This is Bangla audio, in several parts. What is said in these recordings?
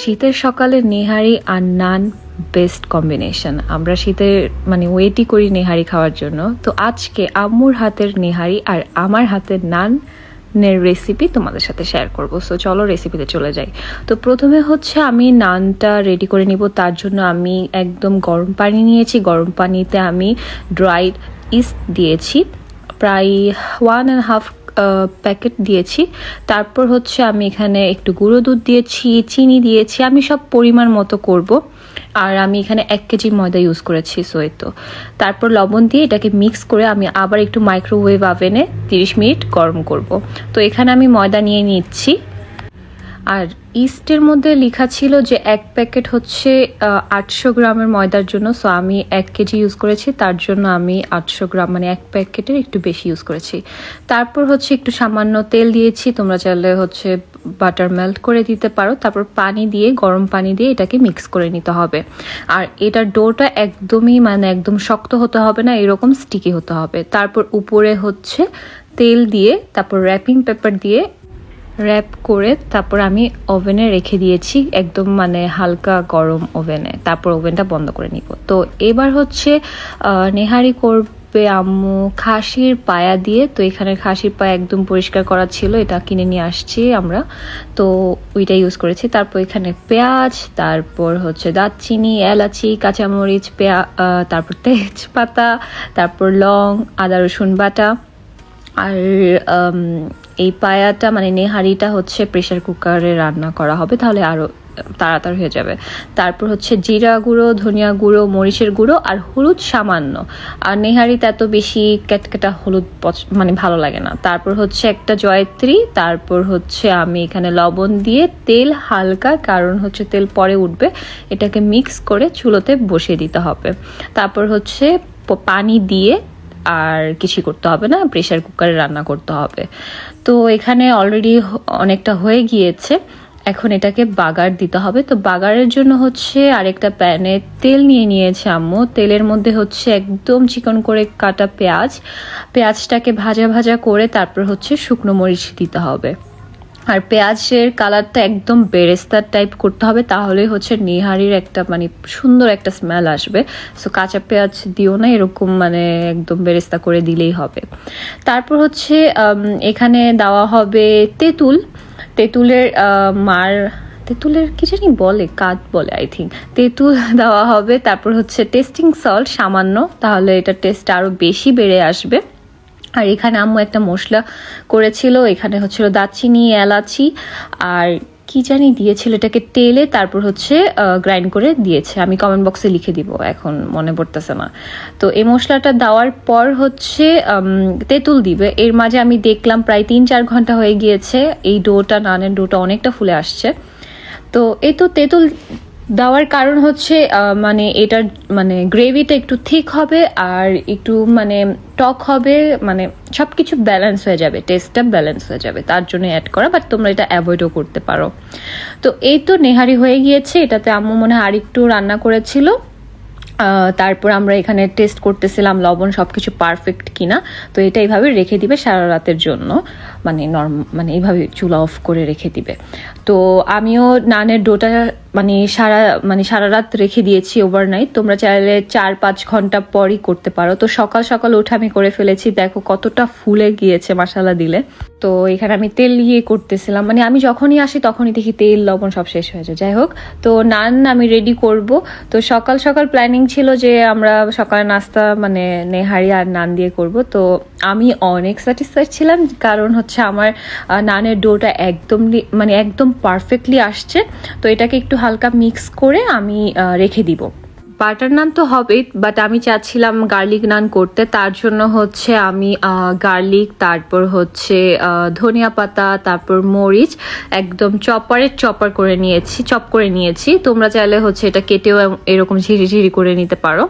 শীতের সকালে নেহারি আর নান বেস্ট কম্বিনেশন আমরা শীতের মানে ওয়েটই করি নেহারি খাওয়ার জন্য। তো আজকে আম্মুর হাতের নেহারি আর আমার হাতের নান নের রেসিপি তোমাদের সাথে শেয়ার করব। সো চলো রেসিপিতে চলে যাই। তো প্রথমে হচ্ছে আমি নানটা রেডি করে নিব। তার জন্য আমি একদম গরম পানি নিয়েছি। গরম পানিতে আমি ড্রাইড ইস্ট দিয়েছি। প্রায় ওয়ান অ্যান্ড হাফ প্যাকেট দিয়েছি। তারপর হচ্ছে আমি এখানে একটু গুঁড়ো দুধ দিয়েছি, চিনি দিয়েছি, আমি সব পরিমাণ মতো করব। আর আমি এখানে এক কেজি ময়দা ইউজ করেছি সোয়েতো তারপর লবণ দিয়ে এটাকে মিক্স করে আমি আবার একটু মাইক্রোওয়েভ আভেনে তিরিশ মিনিট গরম করব। তো এখানে আমি ময়দা নিয়ে নিচ্ছি। আর ইস্টের মধ্যে লেখা ছিল যে এক প্যাকেট হচ্ছে আটশো গ্রামের ময়দার জন্য। সো আমি এক কেজি ইউজ করেছি, তার জন্য আমি আটশো গ্রাম মানে এক প্যাকেটের একটু বেশি ইউজ করেছি। তারপর হচ্ছে একটু সামান্য তেল দিয়েছি, তোমরা চাইলে হচ্ছে বাটার মেল্ট করে দিতে পারো। তারপর পানি দিয়ে, গরম পানি দিয়ে এটাকে মিক্স করে নিতে হবে। আর এটার ডোটা একদমই মানে একদম শক্ত হতে হবে না, এরকম স্টিকি হতে হবে। তারপর উপরে হচ্ছে তেল দিয়ে, তারপর র্যাপিং পেপার দিয়ে র্যাপ করে তারপর আমি ওভেনে রেখে দিয়েছি একদম মানে হালকা গরম ওভেনে তারপর ওভেনটা বন্ধ করে নিব। তো এবার হচ্ছে নেহারি করবে আম্মু খাসির পায়া দিয়ে। তো এখানে খাসির পায়া একদম পরিষ্কার করা ছিল, এটা কিনে নিয়ে আসছি আমরা। তো ওইটা ইউজ করেছি। তারপর এখানে পেঁয়াজ, তারপর হচ্ছে দারচিনি, এলাচি, কাঁচামরিচ, পেঁয়া তারপর তেজপাতা, তারপর লং, আদা, রসুন বাটা। আর এই পায়াটা মানে নেহারিটা হচ্ছে প্রেসার কুকারে রান্না করা হবে, তাহলে আরও তাড়াতাড়ি হয়ে যাবে। তারপর হচ্ছে জিরা গুঁড়ো, ধনিয়া গুঁড়ো, মরিচের গুঁড়ো আর হলুদ সামান্য। আর নেহারিতে এত বেশি ক্যাটকেটা হলুদ মানে ভালো লাগে না। তারপর হচ্ছে একটা জয়ত্রী, তারপর হচ্ছে আমি এখানে লবণ দিয়ে তেল হালকা, কারণ হচ্ছে তেল পরে উঠবে, এটাকে মিক্স করে চুলোতে বসিয়ে দিতে হবে। তারপর হচ্ছে পানি দিয়ে আর কিছু করতে হবে না প্রেশার কুকারে রান্না করতে হবে। তো এখানে অলরেডি অনেকটা হয়ে গিয়েছে। এখন এটাকে বাগার দিতে হবে। তো বাগারের জন্য হচ্ছে আরেকটা প্যানে তেল নিয়ে নিয়েছে আম্মু। তেলের মধ্যে হচ্ছে একদম চিকন করে কাটা পেঁয়াজ। পেঁয়াজটাকে ভাজা ভাজা করে তারপর হচ্ছে শুকনো মরিচ দিতে হবে। আর পেঁয়াজের কালারটা একদম বেরেস্তার টাইপ করতে হবে তাহলে হচ্ছে নিহারির একটা মানে সুন্দর একটা স্মেল আসবে। সো কাঁচা পেঁয়াজ দিও না, এরকম মানে একদম বেরেস্তা করে দিলেই হবে। তারপর হচ্ছে এখানে দেওয়া হবে তেঁতুল। তেঁতুলের মার, তেঁতুলের কি জানি বলে কাত বলে আই থিঙ্ক তেঁতুল দেওয়া হবে, তারপর হচ্ছে টেস্টিং সল্ট সামান্য, তাহলে এটা টেস্ট আরও বেশি বেড়ে আসবে। আর এখানে আম্মু একটা মশলা করেছিল, এখানে হচ্ছিল দারচিনি, এলাচি, আর কি জানি দিয়েছিল, এটাকে তেলে তারপর হচ্ছে গ্রাইন্ড করে দিয়েছে। আমি কমেন্ট বক্সে লিখে দিব, এখন মনে পড়তেছে না। তো এই মশলাটা দেওয়ার পর হচ্ছে তেঁতুল দিবে। এর মাঝে আমি দেখলাম প্রায় তিন চার ঘণ্টা হয়ে গিয়েছে। এই ডোটা, নানের ডোটা অনেকটা ফুলে আসছে। তো এই তো তেঁতুল দেওয়ার কারণ হচ্ছে মানে এটার মানে গ্রেভিটা একটু থিক হবে আর একটু মানে টক হবে মানে সব কিছু ব্যালেন্স হয়ে যাবে টেস্টটা ব্যালেন্স হয়ে যাবে, তার জন্য অ্যাড করা বাট তোমরা এটা অ্যাভয়েডও করতে পারো। তো এই তো নেহারি হয়ে গিয়েছে, এটাতে আম্মু মনে হয় আরেকটু রান্না করেছিল। তারপর আমরা এখানে টেস্ট করতেছিলাম, লবণ সবকিছু পারফেক্ট কিনা, তো এটা এইভাবে রেখে দিবে সারা রাতের জন্য মানে নর্ম মানে এইভাবে চুলা অফ করে রেখে দিবে। তো আমিও নানের ডোটা মানে সারা মানে সারা রাত রেখে দিয়েছি ওভারনাইট তোমরা চাইলে চার পাঁচ ঘণ্টা পরই করতে পারো। তো সকাল সকাল উঠে আমি করে ফেলেছি। দেখো কতটা ফুলে গিয়েছে মশালা দিলে। তো এখানে আমি তেল ইয়ে করতেছিলাম। মানে আমি যখনই আসি তখনই দেখি তেল, লবণ সব শেষ হয়ে যায়। যাই হোক, তো নান আমি রেডি করব। তো সকাল সকাল প্ল্যানিং ছিল যে আমরা সকালে নাস্তা মানে নেহারি আর নান দিয়ে করব। তো আমি অনেক স্যাটিসফাইড ছিলাম। কারণ হচ্ছে আমার নানের ডোটা একদম মানে একদম পারফেক্টলি আসছে। তো এটাকে একটু হালকা মিক্স করে আমি রেখে দিব। বাটার নান তো হবেই বাট আমি চাচ্ছিলাম গার্লিক নান করতে। তার জন্য হচ্ছে আমি গার্লিক তারপর হচ্ছে ধনিয়া পাতা, তারপর মরিচ, একদম চপারের চপার করে নিয়েছি, চপ করে নিয়েছি। তোমরা চাইলে হচ্ছে এটা কেটেও এরকম ঝিরি ঝিরি করে নিতে পারো।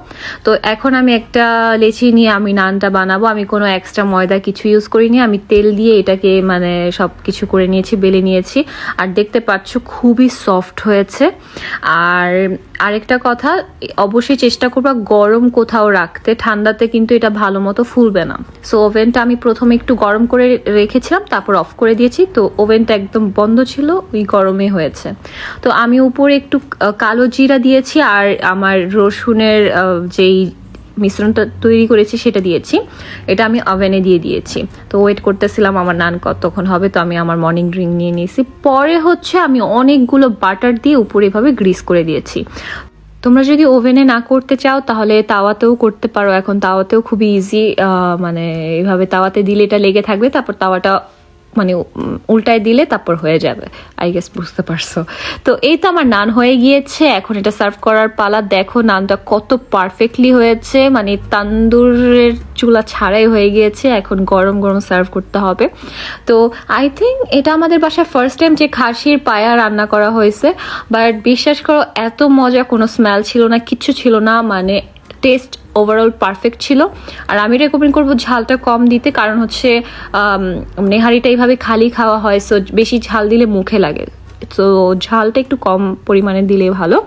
তো এখন আমি একটা লেচি নিয়ে আমি নানটা বানাবো। আমি কোনো এক্সট্রা ময়দা কিছু ইউজ করিনি। আমি তেল দিয়ে এটাকে মানে সব কিছু করে নিয়েছি, বেলে নিয়েছি। আর দেখতে পাচ্ছ খুবই সফট হয়েছে। আর আরেকটা কথা অবশ্যই চেষ্টা করবা গরম কোথাও রাখতে। ঠান্ডাতে কিন্তু এটা ভালো মতো ফুলবে না। সো ওভেনটা আমি প্রথমে একটু গরম করে রেখেছিলাম, তারপর অফ করে দিয়েছি। তো ওভেনটা একদম বন্ধ ছিল, ওই গরমে হয়েছে। তো, আমি উপরে একটু কালো জিরা দিয়েছি আর আমার রসুনের যেই মিশ্রণটা তৈরি করেছি সেটা দিয়েছি। এটা আমি ওভেনে দিয়ে দিয়েছি। তো ওয়েট করতেছিলাম আমার নান কতক্ষণ হবে, তো আমি আমার মর্নিং ড্রিঙ্ক নিয়ে নিয়েছি। পরে হচ্ছে আমি অনেকগুলো বাটার দিয়ে উপরে এভাবে গ্রিস করে দিয়েছি। তোমরা যদি ওভেনে না করতে চাও, তাহলে তাওয়াতেও করতে পারো। এখন তাওয়াতেও খুবই ইজি মানে এভাবে তাওয়াতে দিলে এটা লেগে থাকবে, তারপর তাওয়াটা মানে উল্টায় দিলে তারপর হয়ে যাবে। আই গেস বুঝতে পারছ। তো এই তো আমার নান হয়ে গিয়েছে। এখন এটা সার্ভ করার পালা। দেখো, নানটা কত পারফেক্টলি হয়েছে। মানে তান্দুরের চুলা ছাড়াই হয়ে গিয়েছে। এখন গরম গরম সার্ভ করতে হবে। তো আই থিঙ্ক এটা আমাদের বাসায় ফার্স্ট টাইম যে খাসির পায়া রান্না করা হয়েছে। বাট বিশ্বাস করো, এত মজা কোনো স্মেল ছিল না, কিচ্ছু ছিল না। মানে টেস্ট ওভারঅল পারফেক্ট ছিল। আর আমি রেকমেন্ড করব ঝালটা কম দিতে, কারণ হচ্ছে নেহারিটা এইভাবে খালি খাওয়া হয় সো বেশি ঝাল দিলে মুখে লাগে। তো ঝালটা একটু কম পরিমাণে দিলে ভালো।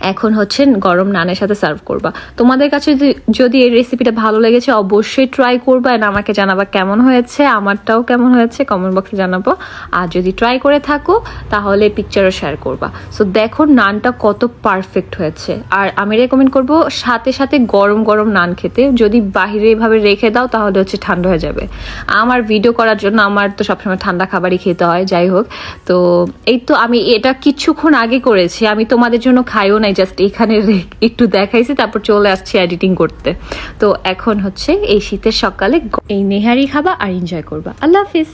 এখন হচ্ছে গরম নানের সাথে সার্ভ করবা। তোমাদের কাছে যদি- এই রেসিপিটা ভালো লেগেছে, অবশ্যই ট্রাই করবা আর আমাকে জানাবা কেমন হয়েছে, আমারটাও কেমন হয়েছে কমেন্ট বক্সে জানাব। আর যদি ট্রাই করে থাকো, তাহলে পিকচারও শেয়ার করবা। সো দেখো নানটা কত পারফেক্ট হয়েছে। আর আমি রেকমেন্ড করব সাথে সাথে গরম গরম নান খেতে। যদি বাহিরে এভাবে রেখে দাও, তাহলে হচ্ছে ঠান্ডা হয়ে যাবে। আমার ভিডিও করার জন্য আমার তো সবসময় ঠান্ডা খাবারই খেতে হয়, যাই হোক। তো, এই তো আমি এটা কিছুক্ষণ আগে করেছি। আমি তোমাদের জন্য খাইও নাই জাস্ট এখানে একটু দেখাইছি, তারপর চলে আসছি এডিটিং করতে। তো এখন হচ্ছে এই শীতের সকালে এই নেহারি খাবা আর এনজয় করবা। আল্লাহ হাফিজ।